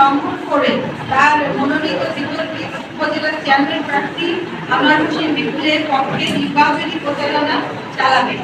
লঙ্ঘন করে তার মনোনীত বিতর্কিত উপজেলার চেয়ারম্যান প্রার্থী আনোয়ার হোসেন বিপুলের পক্ষে নির্বাচনী প্রচারণা চালাবে।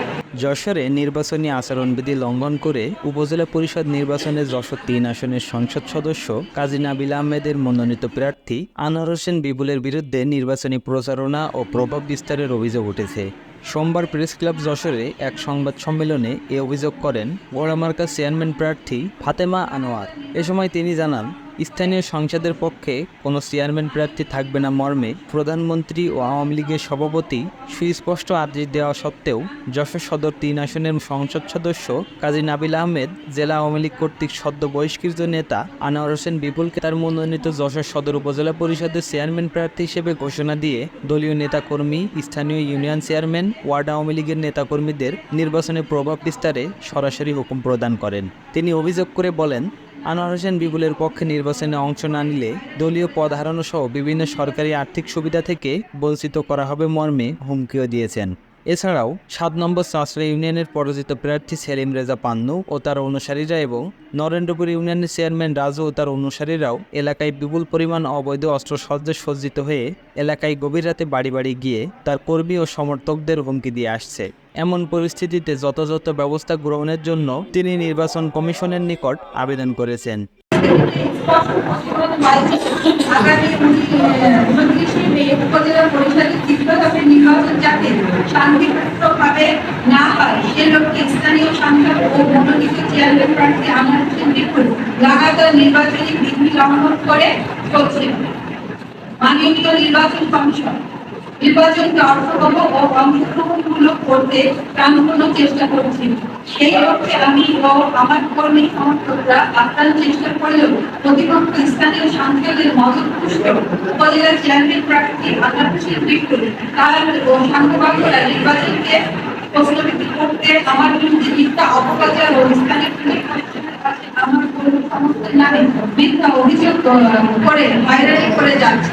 যশোরে নির্বাচনী আচরণবিধি লঙ্ঘন করে উপজেলা পরিষদ নির্বাচনে যশোর তিন আসনের সংসদ সদস্য কাজী নাবিল আহমেদের মনোনীত প্রার্থী আনোয়ার হোসেন বিপুলের বিরুদ্ধে নির্বাচনী প্রচারণা ও প্রভাব বিস্তারের অভিযোগ উঠেছে। সোমবার প্রেস ক্লাব যশোরে এক সংবাদ সম্মেলনে এ অভিযোগ করেন গোড়ামার্কা চেয়ারম্যান প্রার্থী ফাতেমা আনোয়ার। এ সময় তিনি জানান স্থানীয় সংসদের পক্ষে কোনো চেয়ারম্যান প্রার্থী থাকবে না মর্মে প্রধানমন্ত্রী ও আওয়ামী লীগের সভাপতি সুস্পষ্ট আদেশ দেওয়া সত্ত্বেও যশোর সদর তিন আসনের সংসদ সদস্য কাজী নাবিল আহমেদ, জেলা আওয়ামী লীগ কর্তৃক সদ্য বহিষ্কৃত নেতা আনোয়ার হোসেন বিপুলকে তার মনোনীত যশোর সদর উপজেলা পরিষদের চেয়ারম্যান প্রার্থী হিসেবে ঘোষণা দিয়ে দলীয় নেতাকর্মী, স্থানীয় ইউনিয়ন চেয়ারম্যান, ওয়ার্ড আওয়ামী লীগের নেতাকর্মীদের নির্বাচনে প্রভাব বিস্তারে সরাসরি হুকুম প্রদান করেন। তিনি অভিযোগ করে বলেন আনোয়ার হোসেন বিপুলের পক্ষে নির্বাচনে অংশ না নিলে দলীয় পদ হারানো সহ বিভিন্ন সরকারি আর্থিক সুবিধা থেকে বঞ্চিত করা হবে মর্মে হুমকিও দিয়েছেন। এছাড়াও, সাত নম্বর চাষড়া ইউনিয়নের পরাজিত প্রার্থী সেলিম রেজা পান্নু ও তার অনুসারীরা এবং নরেন্দ্রপুর ইউনিয়নের চেয়ারম্যান রাজু ও তার অনুসারীরাও এলাকায় বিপুল পরিমাণ অবৈধ অস্ত্রসজ্জা সজ্জিত হয়ে এলাকায় গভীর রাতে বাড়ি বাড়ি গিয়ে তার কর্মী ও সমর্থকদের হুমকি দিয়ে আসছে। এমন পরিস্থিতিতে যথাযথ ব্যবস্থা গ্রহণের জন্য তিনি নির্বাচন কমিশনের নিকট আবেদন করেছেন। উপজেলা পরিষদের শান্তিপূর্ণভাবে না হয় সে লক্ষ্যে স্থানীয় সাংসদ ও মনোনীত চেয়ারম্যান প্রার্থী আমার হোসেন বিপুল লাগাতার নির্বাচনী বিধি লঙ্ঘন করে চলছে। মাননীয় নির্বাচন কমিশন। নির্বাচনকে অর্থবহ ও অংশগ্রহণমূলক করতে প্রাণপূর্ণ চেষ্টা করছি। সেই লক্ষ্যে আমি ও আমার কর্মী সমর্থকরা আপ্রাণ চেষ্টা করলেও প্রতিপক্ষ স্থানীয় সাংসদের মদত পুষ্ট। উপজেলার চেয়ারম্যান প্রার্থী তার সাংবাদিকরা নির্বাচনকে করতে আমার বিরুদ্ধে মিথ্যা অপপ্রচার ও স্থানীয় আমার কর্মী সমর্থনের নামে মিথ্যা অভিযোগ করে হয়রানি করে যাচ্ছে।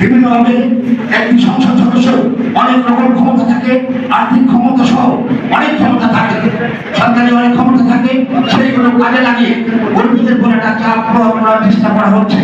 বিভিন্নভাবে একটি সংসদ সদস্য অনেক রকম ক্ষমতা থাকে, আর্থিক ক্ষমতা সহ অনেক ক্ষমতা থাকে, সরকারি অনেক ক্ষমতা থাকে সেইগুলো কাজে লাগিয়ে কর্মীদের উপর একটা চাপ প্রয়োগ করার চেষ্টা করা হচ্ছে।